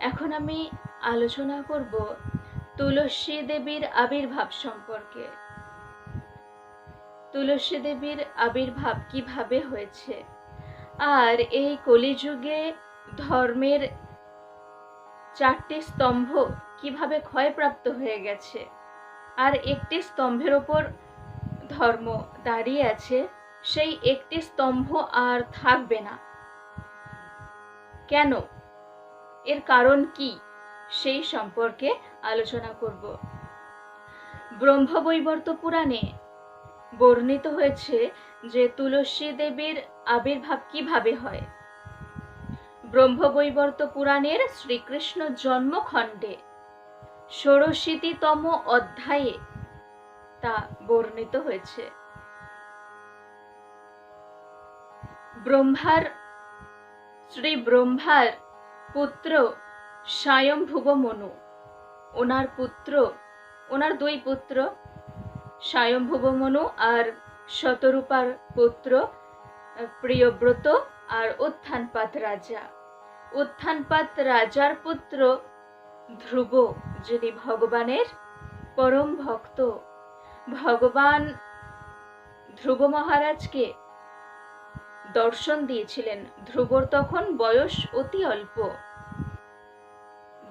এখন আমি আলোচনা করব তুলসী দেবীর আবির্ভাব সম্পর্কে। তুলসী দেবীর আবির্ভাব কীভাবে হয়েছে? আর এই কলিযুগে ধর্মের চারটি স্তম্ভ কীভাবে ক্ষয়প্রাপ্ত হয়ে গেছে? আর একটি স্তম্ভের ওপর ধর্ম দাঁড়িয়ে আছে, সেই একটি স্তম্ভ আর থাকবে না। কেন? এর কারণ কি? সেই সম্পর্কে আলোচনা করব। ব্রহ্মবৈবর্ত পুরাণে বর্ণিত হয়েছে যে তুলসী দেবীর আবির্ভাব কীভাবে হয়। ব্রহ্মবৈবর্ত পুরাণের শ্রীকৃষ্ণ জন্মখণ্ডে ষোড়শীতিতম অধ্যায়ে তা বর্ণিত হয়েছে। ব্রহ্মার শ্রী ব্রহ্মার পুত্র স্বয়ংভুব মনু ওনার পুত্র, ওনার দুই পুত্র স্বয়ংভুব মনু আর শতরূপার পুত্র, প্রিয়ব্রত আর উত্থানপাত রাজা। উত্থানপাত রাজার পুত্র ধ্রুব, যিনি ভগবানের পরম ভক্ত। ভগবান ধ্রুব মহারাজকে দর্শন দিয়েছিলেন। ধ্রুবর তখন বয়স অতি অল্প।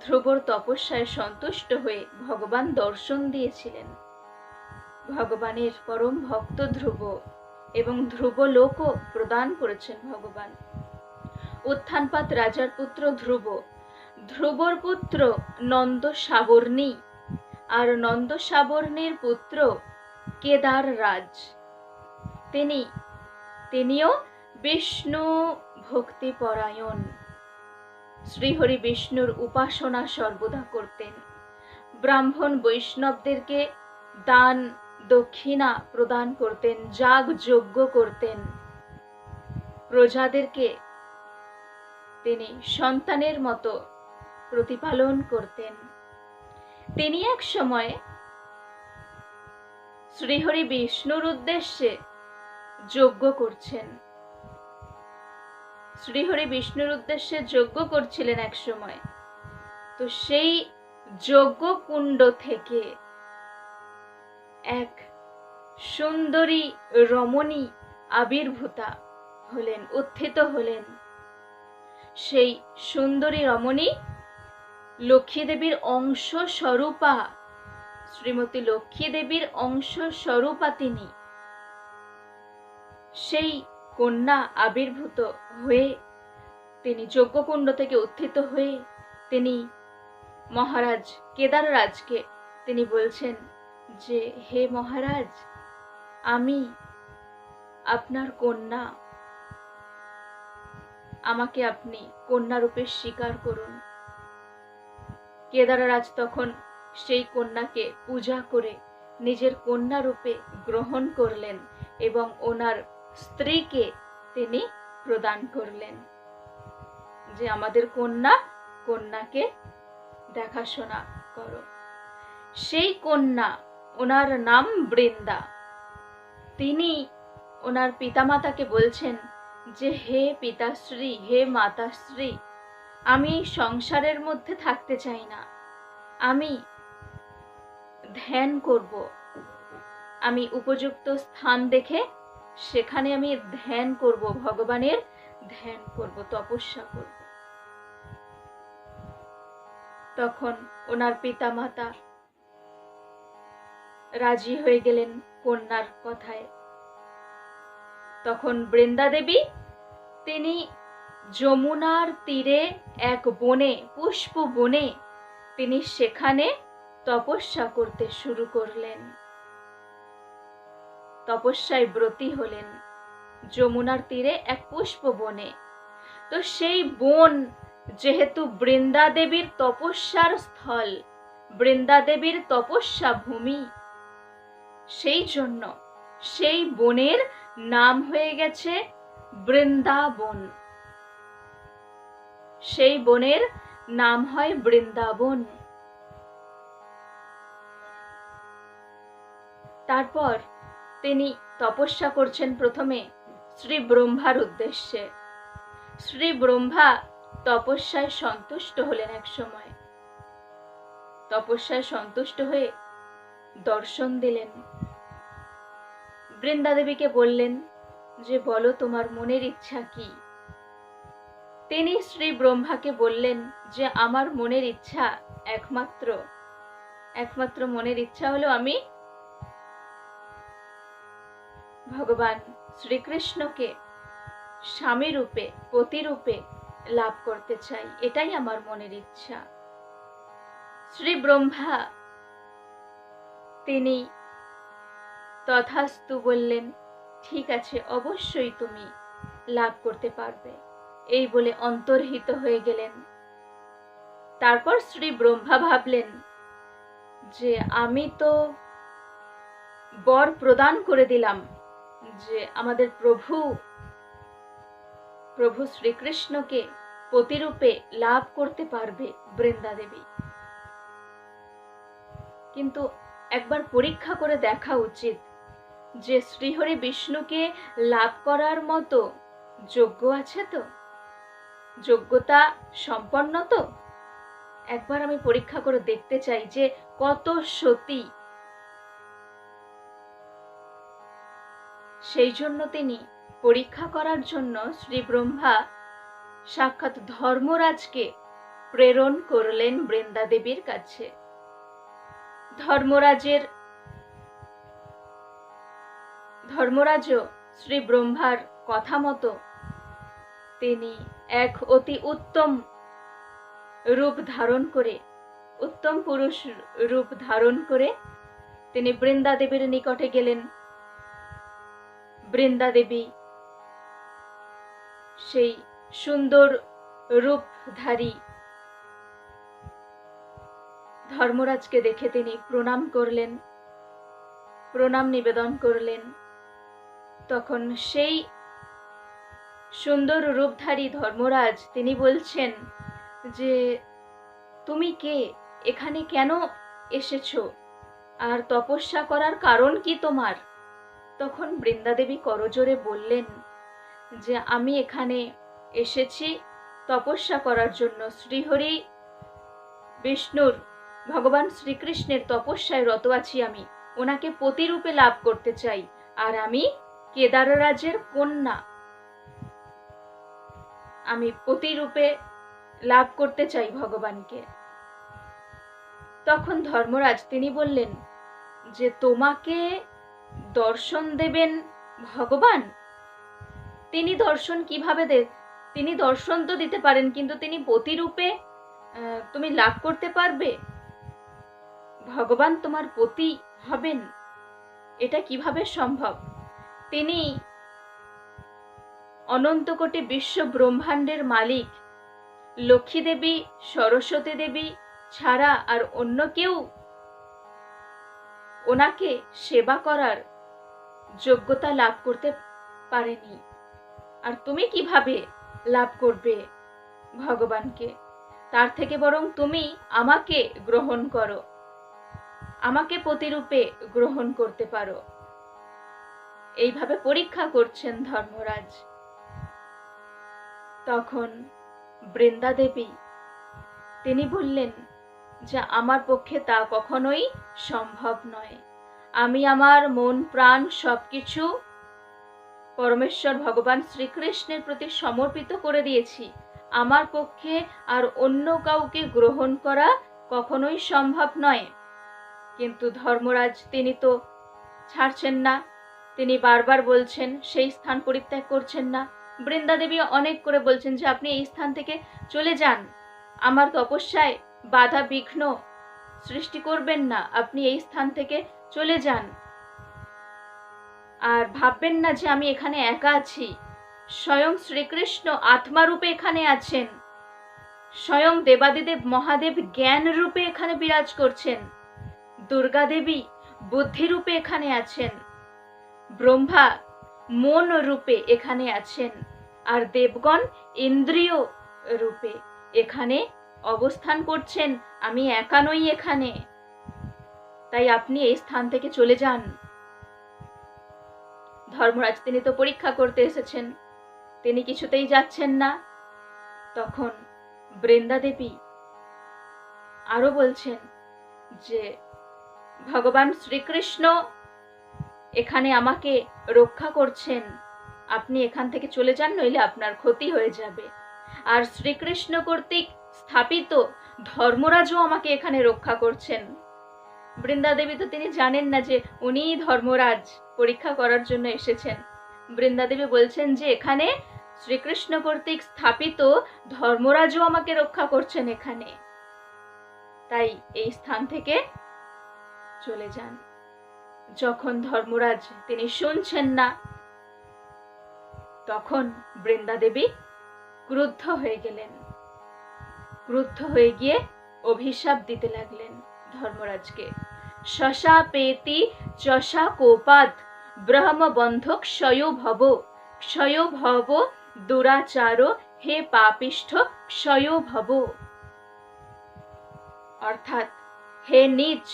ধ্রুবর তপস্যায় সন্তুষ্ট হয়ে ভগবান দর্শন দিয়েছিলেন। ভগবানের পরম ভক্ত ধ্রুব এবং ধ্রুব লোকও প্রদান করেছেন ভগবান। উত্থানপাত রাজার পুত্র ধ্রুব। ধ্রুবর পুত্র নন্দ সাবর্ণী আর নন্দ সাবর্ণীর পুত্র কেদার রাজ তিনি, তিনিও বিষ্ণু ভক্তিপরায়ণ। শ্রীহরি বিষ্ণুর উপাসনা সর্বদা করতেন। ব্রাহ্মণ বৈষ্ণবদেরকে দান, দক্ষিণা প্রদান করতেন, যাগ যজ্ঞ করতেন। প্রজাদেরকে তিনি সন্তানের মতো প্রতিপালন করতেন। তিনি এক সময় শ্রীহরি বিষ্ণুর উদ্দেশ্যে যজ্ঞ করছেন। শ্রীহরি বিষ্ণুর উদ্দেশ্যে যজ্ঞ করছিলেন এক সময়। তো সেই যজ্ঞ কুণ্ড থেকে এক সুন্দরী রমণী আবির্ভূতা হলেন, উত্থিত হলেন। সেই সুন্দরী রমণী লক্ষ্মী দেবীর অংশ স্বরূপা শ্রীমতী লক্ষ্মী দেবীর অংশ স্বরূপা তিনি। সেই কন্যা আবির্ভূত হয়ে তিনি যজ্ঞকুণ্ড থেকে উত্থিত হয়ে তিনি মহারাজ কেদাররাজকে তিনি বলছেন যে, হে মহারাজ, আমি আপনার কন্যা। আমাকে আপনি কন্যারূপে স্বীকার করুন। কেদাররাজ তখন সেই কন্যাকে পূজা করে নিজের কন্যা রূপে গ্রহণ করলেন এবং ওনার স্ত্রীকে তিনি প্রদান করলেন। যে আমাদের কন্যা, কন্যাকে দেখাশোনা করো। সেই কন্যা, ওনার নাম বৃন্দা। তিনি ওনার পিতামাতাকে বলছেন যে, হে পিতাশ্রী, হে মাতাশ্রী, আমি সংসারের মধ্যে থাকতে চাই না। আমি ধ্যান করব। আমি উপযুক্ত স্থান দেখে সেখানে আমি ধ্যান করব, ভগবানের ধ্যান করব, তপস্যা করব। তখন ওনার পিতা মাতা রাজি হয়ে গেলেন কন্যার কথায়। তখন বৃন্দা দেবী তিনি যমুনার তীরে এক বনে, পুষ্প বনে, তিনি সেখানে তপস্যা করতে শুরু করলেন। তপস্যায় ব্রতী হলেন। যমুনার তীরে এক পুষ্প বনে। তো সেই বন যেহেতু বৃন্দা দেবীর তপস্যার স্থল বৃন্দা দেবীর তপস্যা ভূমি, সেই জন্য সেই বনের নাম হয়ে গেছে বৃন্দাবন। সেই বনের নাম হয় বৃন্দাবন। তারপর তিনি তপস্যা করছেন প্রথমে শ্রী ব্রহ্মার উদ্দেশ্যে। শ্রী ব্রহ্মা তপস্যায় সন্তুষ্ট হলেন এক সময়। তপস্যায় সন্তুষ্ট হয়ে দর্শন দিলেন। বৃন্দাদেবীকে বললেন যে, বলো, তোমার মনের ইচ্ছা কি? তিনি শ্রী ব্রহ্মাকে বললেন যে, আমার মনের ইচ্ছা একমাত্র। একমাত্র মনের ইচ্ছা হলো আমি ভগবান শ্রীকৃষ্ণকে স্বামী রূপে, পতি রূপে লাভ করতে চাই। এটাই আমার মনের ইচ্ছা। শ্রী ব্রহ্মা, তিনি তথাস্তু বললেন, ঠিক আছে, অবশ্যই তুমি লাভ করতে পারবে। এই বলে অন্তর্হিত হয়ে গেলেন। তারপর শ্রী ব্রহ্মা ভাবলেন যে, আমি তো বর প্রদান করে দিলাম। যে আমাদের প্রভু প্রভু শ্রীকৃষ্ণকে প্রতিরূপে লাভ করতে পারবে বৃন্দা দেবী। কিন্তু একবার পরীক্ষা করে দেখা উচিত যে শ্রীহরি বিষ্ণুকে লাভ করার মতো যোগ্য আছে তো? যোগ্যতা সম্পন্ন তো? একবার আমি পরীক্ষা করে দেখতে চাই যে কত সতী সেই জন্য তিনি পরীক্ষা করার জন্য শ্রী ব্রহ্মা সাক্ষাৎ ধর্মরাজকে প্রেরণ করলেন বৃন্দা দেবীর কাছে। ধর্মরাজের ধর্মরাজও শ্রী ব্রহ্মার কথা মতো তিনি এক অতি উত্তম রূপ ধারণ করে, উত্তম পুরুষ রূপ ধারণ করে তিনি বৃন্দা দেবীর নিকটে গেলেন। বৃন্দা দেবী সেই সুন্দর রূপধারী। ধর্মরাজকে দেখে তিনি প্রণাম করলেন, প্রণাম নিবেদন করলেন। তখন সেই সুন্দর রূপধারী ধর্মরাজ তিনি বলছেন যে, তুমি কে? এখানে কেন এসেছ? আর তপস্যা করার কারণ কি তোমার? তখন বৃন্দাদেবী করজোরে বললেন, যে আমি এখানে এসেছি তপস্যা করার জন্য। শ্রীহরি বিষ্ণুর, ভগবান শ্রীকৃষ্ণের তপস্যায় রত আছি আমি। ওনাকে প্রতিরূপে লাভ করতে চাই। আর আমি কেদাররাজের কন্যা। আমি প্রতিরূপে লাভ করতে চাই ভগবানকে। তখন ধর্মরাজ তিনি বললেন, যে তোমাকে দর্শন দেবেন ভগবান? তিনি দর্শন কীভাবে দে তিনি দর্শন তো দিতে পারেন, কিন্তু তিনি প্রতিরূপে তুমি লাভ করতে পারবে। ভগবান তোমার পতি হবেন। এটা কীভাবে সম্ভব? তিনি অনন্ত কোটি বিশ্ব ব্রহ্মাণ্ডের মালিক। লক্ষ্মী দেবী, সরস্বতী দেবী ছাড়া আর অন্য কেউ ওনাকে সেবা করার যোগ্যতা লাভ করতে পারেনি। আর তুমি কীভাবে লাভ করবে ভগবানকে? তার থেকে বরং তুমি আমাকে গ্রহণ করো। আমাকে প্রতিরূপে গ্রহণ করতে পারো। এইভাবে পরীক্ষা করছেন ধর্মরাজ। তখন বৃন্দা দেবী তিনি বললেন যে, আমার পক্ষে তা কখনোই সম্ভব নয়। আমি আমার মন, প্রাণ সবকিছু পরমেশ্বর ভগবান শ্রীকৃষ্ণের প্রতি সমর্পিত করে দিয়েছি। আমার পক্ষে আর অন্য কাউকে গ্রহণ করা কখনোই সম্ভব নয়। কিন্তু ধর্মরাজ, তিনি তো ছাড়ছেন না। তিনি বারবার বলছেন, সেই স্থান পরিত্যাগ করছেন না। বৃন্দা দেবী অনেক করে বলছেন যে, আপনি এই স্থান থেকে চলে যান। আমার তপস্যায় বাধা বিঘ্ন সৃষ্টি করবেন না। আপনি এই স্থান থেকে চলে যান। আর ভাববেন না যে আমি এখানে একা আছি। স্বয়ং শ্রীকৃষ্ণ আত্মারূপে এখানে আছেন। স্বয়ং দেবাদিদেব মহাদেব জ্ঞান রূপে এখানে বিরাজ করছেন। দুর্গা দেবী বুদ্ধি রূপে এখানে আছেন। ব্রহ্মা মন রূপে এখানে আছেন। আর দেবগণ ইন্দ্রিয় রূপে এখানে অবস্থান করছেন। আমি একা নই এখানে। তাই আপনি এই স্থান থেকে চলে যান। ধর্মরাজ তিনি তো পরীক্ষা করতে এসেছেন। তিনি কিছুতেই যাচ্ছেন না। তখন বৃন্দা দেবী আরও বলছেন যে, ভগবান শ্রীকৃষ্ণ এখানে আমাকে রক্ষা করছেন। আপনি এখান থেকে চলে যান, নইলে আপনার ক্ষতি হয়ে যাবে। আর শ্রীকৃষ্ণ কর্তৃক স্থাপিত ধর্মরাজও আমাকে এখানে রক্ষা করছেন। বৃন্দা দেবী তো তিনি জানেন না যে উনি ধর্মরাজ, পরীক্ষা করার জন্য এসেছেন। বৃন্দা দেবী বলছেন যে এখানে শ্রীকৃষ্ণ কর্তৃক স্থাপিত ধর্মরাজও আমাকে রক্ষা করছেন এখানে। তাই এই স্থান থেকে চলে যান। যখন ধর্মরাজ তিনি শুনছেন না, তখন বৃন্দা দেবী ক্রুদ্ধ হয়ে গেলেন। ক্রুদ্ধ হয়ে গিয়ে অভিশাপ দিতে লাগলেন। ধর্মরাজকে। কোপাত, ব্রহ্ম বন্ধ ক্ষয় ভব ক্ষয় ভব দুরাচার হে পাপিষ্ঠ ক্ষয় ভব। অর্থাৎ, হে নিজ,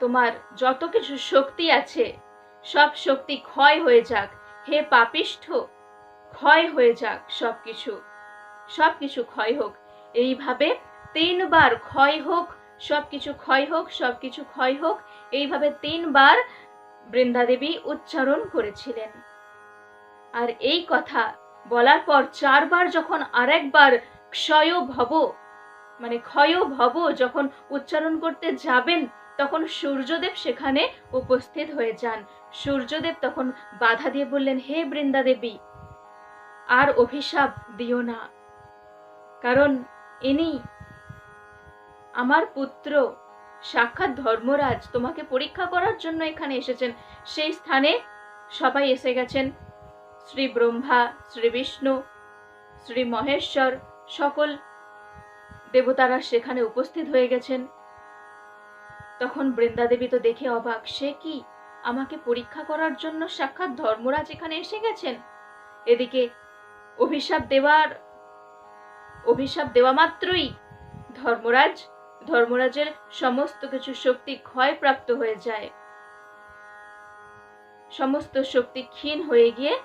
তোমার যত কিছু শক্তি আছে, সব শক্তি ক্ষয় হয়ে যাক। হে পাপিষ্ঠ, ক্ষয় হয়ে যাক সব কিছু সব কিছু ক্ষয় হোক। এইভাবে তিনবার ক্ষয় হোক সব কিছু ক্ষয় হোক সব কিছু ক্ষয় হোক, এইভাবে তিনবার বৃন্দাদেবী উচ্চারণ করেছিলেন। আর এই কথা বলার পর চারবার যখন আরেকবার ক্ষয় ভব মানে ক্ষয় ভব যখন উচ্চারণ করতে যাবেন, তখন সূর্যদেব সেখানে উপস্থিত হয়ে যান। সূর্যদেব তখন বাধা দিয়ে বললেন, হে বৃন্দা দেবী আর অভিশাপ দিও না। কারণ ইনি আমার পুত্র সাক্ষাৎ ধর্মরাজ তোমাকে পরীক্ষা করার জন্য এখানে এসেছেন। সেই স্থানে সবাই এসে গেছেন। শ্রী ব্রহ্মা, শ্রী বিষ্ণু, শ্রী মহেশ্বর সকল দেবতারা সেখানে উপস্থিত হয়ে গেছেন। তখন বৃন্দাদেবী তো দেখে অবাক, সে কি? আমাকে পরীক্ষা করার জন্য সাক্ষাৎ ধর্মরাজ এখানে এসে গেছেন? এদিকে, অভিশাপ দেওয়ার, অভিশাপ দেওয়া মাত্রই ধর্মরাজ ধর্মরাজের সমস্ত কিছু শক্তি ক্ষয়প্রাপ্ত হয়ে যায়। সমস্ত শক্তি ক্ষীণ হয়ে গিয়ে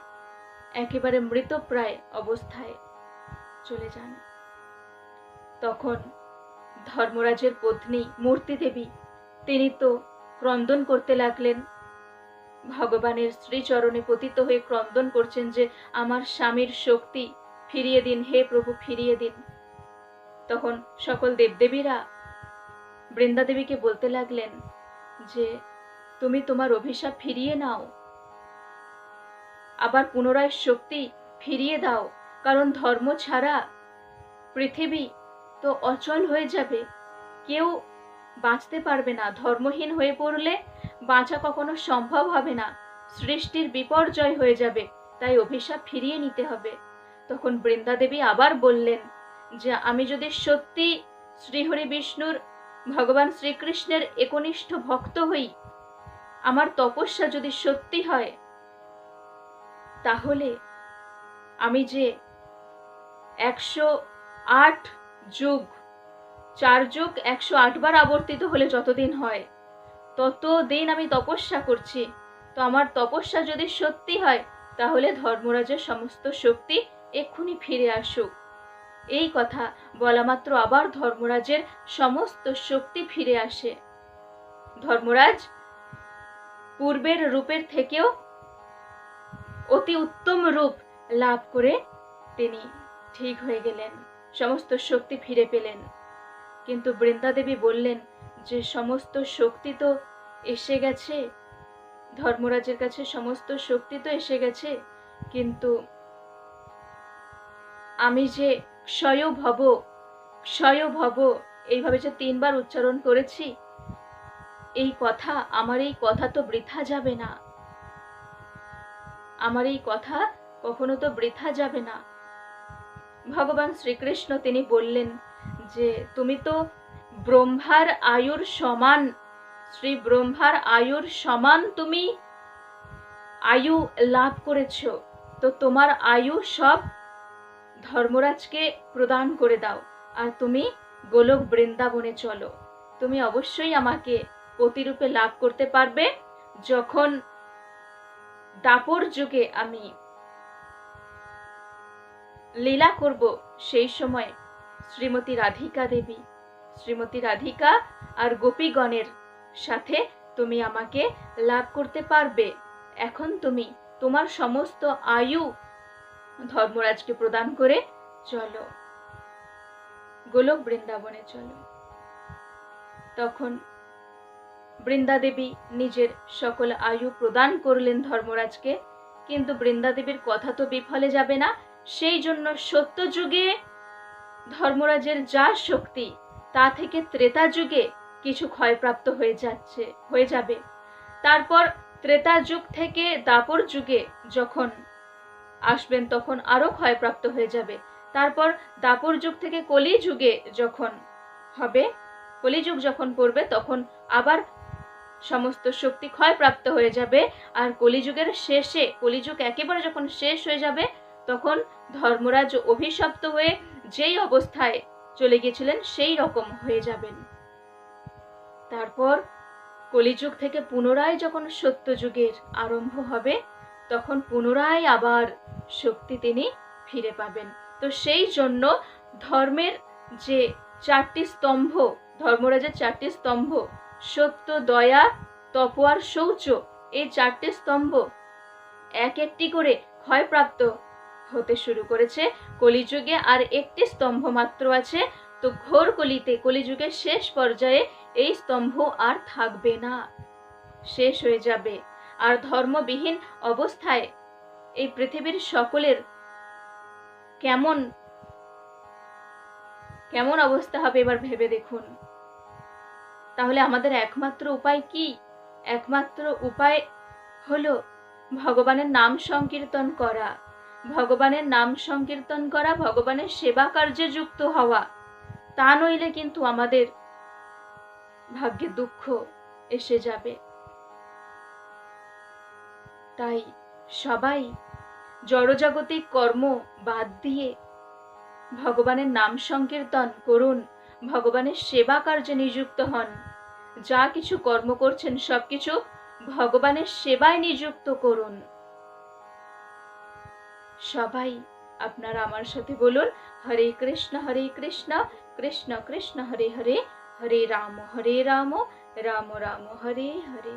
একেবারে মৃতপ্রায় অবস্থায় চলে যান। তখন ধর্মরাজের পত্নী মূর্তি দেবী তিনি তো ক্রন্দন করতে লাগলেন। ভগবানের শ্রীচরণে পতিত হয়ে ক্রন্দন করছেন যে, আমার স্বামীর শক্তি ফিরিয়ে দিন, হে প্রভু, ফিরিয়ে দিন। তখন সকল দেবদেবীরা বৃন্দাদেবীকে বলতে লাগলেন, যে তুমি তোমার অভিশাপ ফিরিয়ে নাও। আবার পুনরায় শক্তি ফিরিয়ে দাও, কারণ ধর্ম ছাড়া পৃথিবী তো অচল হয়ে যাবে। কেউ বাঁচতে পারবে না, ধর্মহীন হয়ে পড়লে বাঁচা কখনো সম্ভব হবে না। সৃষ্টির বিপর্যয় হয়ে যাবে, তাই অভিশাপ ফিরিয়ে নিতে হবে। তখন বৃন্দাদেবী আবার বললেন, যে আমি যদি সত্যি শ্রীহরি বিষ্ণুর ভগবান শ্রীকৃষ্ণের একনিষ্ঠ ভক্ত হই, আমার তপস্যা যদি সত্যি হয়, তাহলে আমি যে একশো আট যুগ, চার যুগ একশো আটবার আবর্তিত হলে যতদিন হয়, ততদিন আমি তপস্যা করছি। তো আমার তপস্যা যদি সত্যি হয়, তাহলে ধর্মরাজের সমস্ত শক্তি এক্ষুনি ফিরে আসুক। এই কথা বলা মাত্র আবার ধর্মরাজের সমস্ত শক্তি ফিরে আসে। ধর্মরাজ, পূর্বের রূপের থেকেও অতি উত্তম রূপ লাভ করে তিনি ঠিক হয়ে গেলেন, সমস্ত শক্তি ফিরে পেলেন। কিন্তু বৃন্দাদেবী বললেন যে, সমস্ত শক্তি তো এসে গেছে। ধর্মরাজের কাছে সমস্ত শক্তি তো এসে গেছে। কিন্তু আমি যে ক্ষয় ভব ক্ষয় ভব, এইভাবে যে তিনবার উচ্চারণ করেছি, এই কথা, আমার এই কথা তো বৃথা যাবে না। আমার এই কথা কখনো তো বৃথা যাবে না। ভগবান শ্রীকৃষ্ণ তিনি বললেন যে, তুমি তো ব্রহ্মার আয়ুর সমান, শ্রী ব্রহ্মার আয়ুর সমান তুমি আয়ু লাভ করেছ, তো তোমার আয়ু সব ধর্মরাজকে প্রদান করে দাও। আর তুমি গোলক বৃন্দাবনে চলো। তুমি অবশ্যই আমাকে প্রতিরূপে লাভ করতে পারবে যখন দাপর যুগে আমি লীলা করব সেই সময় শ্রীমতী রাধিকা দেবী, শ্রীমতী রাধিকা আর গোপীগণের সাথে তুমি আমাকে লাভ করতে পারবে। এখন তুমি তোমার সমস্ত আয়ু ধর্মরাজকে প্রদান করে চলো। গোলক বৃন্দাবনে চলো। তখন বৃন্দাদেবী নিজের সকল আয়ু প্রদান করলেন ধর্মরাজকে, কিন্তু বৃন্দাদেবীর কথা তো বিফলে যাবে না। সেই জন্য সত্য যুগে ধর্মরাজের যা শক্তি, তা থেকে ত্রেতা যুগে কিছু ক্ষয়প্রাপ্ত হয়ে যাচ্ছে, হয়ে যাবে। তারপর ত্রেতা যুগ থেকে দাপর যুগে যখন আসবেন তখন আরও ক্ষয়প্রাপ্ত হয়ে যাবে। তারপর দাপর যুগ থেকে কলি যুগে যখন হবে, কলিযুগ যখন পড়বে, তখন আবার সমস্ত শক্তি ক্ষয়প্রাপ্ত হয়ে যাবে। আর কলিযুগের শেষে, কলিযুগ একেবারে যখন শেষ হয়ে যাবে, তখন ধর্মরাজ অভিশপ্ত হয়ে যেই অবস্থায় চলে গিয়েছিলেন, সেই রকম হয়ে যাবেন। তারপর কলিযুগ থেকে পুনরায় যখন সত্য যুগের আরম্ভ হবে, তখন পুনরায় আবার শক্তি তিনি ফিরে পাবেন। তো সেই জন্য ধর্মের যে চারটি স্তম্ভ, ধর্মরাজের চারটি স্তম্ভ, সত্য, দয়া, তপ আর শৌচ, এই চারটি স্তম্ভ এক একটি করে ক্ষয়প্রাপ্ত হতে শুরু করেছে কলিযুগে। আর একটি স্তম্ভ মাত্র আছে, তো ঘোর কলিতে, কলিযুগের শেষ পর্যায়ে এই স্তম্ভ আর থাকবে না। শেষ হয়ে যাবে। আর ধর্মবিহীন অবস্থায় এই পৃথিবীর সকলের কেমন কেমন অবস্থা হবে এবার ভেবে দেখুন। তাহলে আমাদের একমাত্র উপায় কি? একমাত্র উপায় হলো ভগবানের নাম সংকীর্তন করা। ভগবানের নাম সংকীর্তন করা, ভগবানের সেবা কার্যে যুক্ত হওয়া। তা নইলে কিন্তু আমাদের ভাগ্যে দুঃখ এসে যাবে। তাই সবাই জড়জাগতিক কর্ম বাদ দিয়ে ভগবানের নাম সংকীর্তন করুন, ভগবানের সেবা কার্যে নিযুক্ত হন। যা কিছু কর্ম করছেন, সবকিছু ভগবানের সেবায় নিযুক্ত করুন। সবাই আপনারা আমার সাথে বলুন, হরে কৃষ্ণ হরে কৃষ্ণ কৃষ্ণ কৃষ্ণ, হরে হরে হরে রাম হরে রাম রাম রাম, হরে হরে।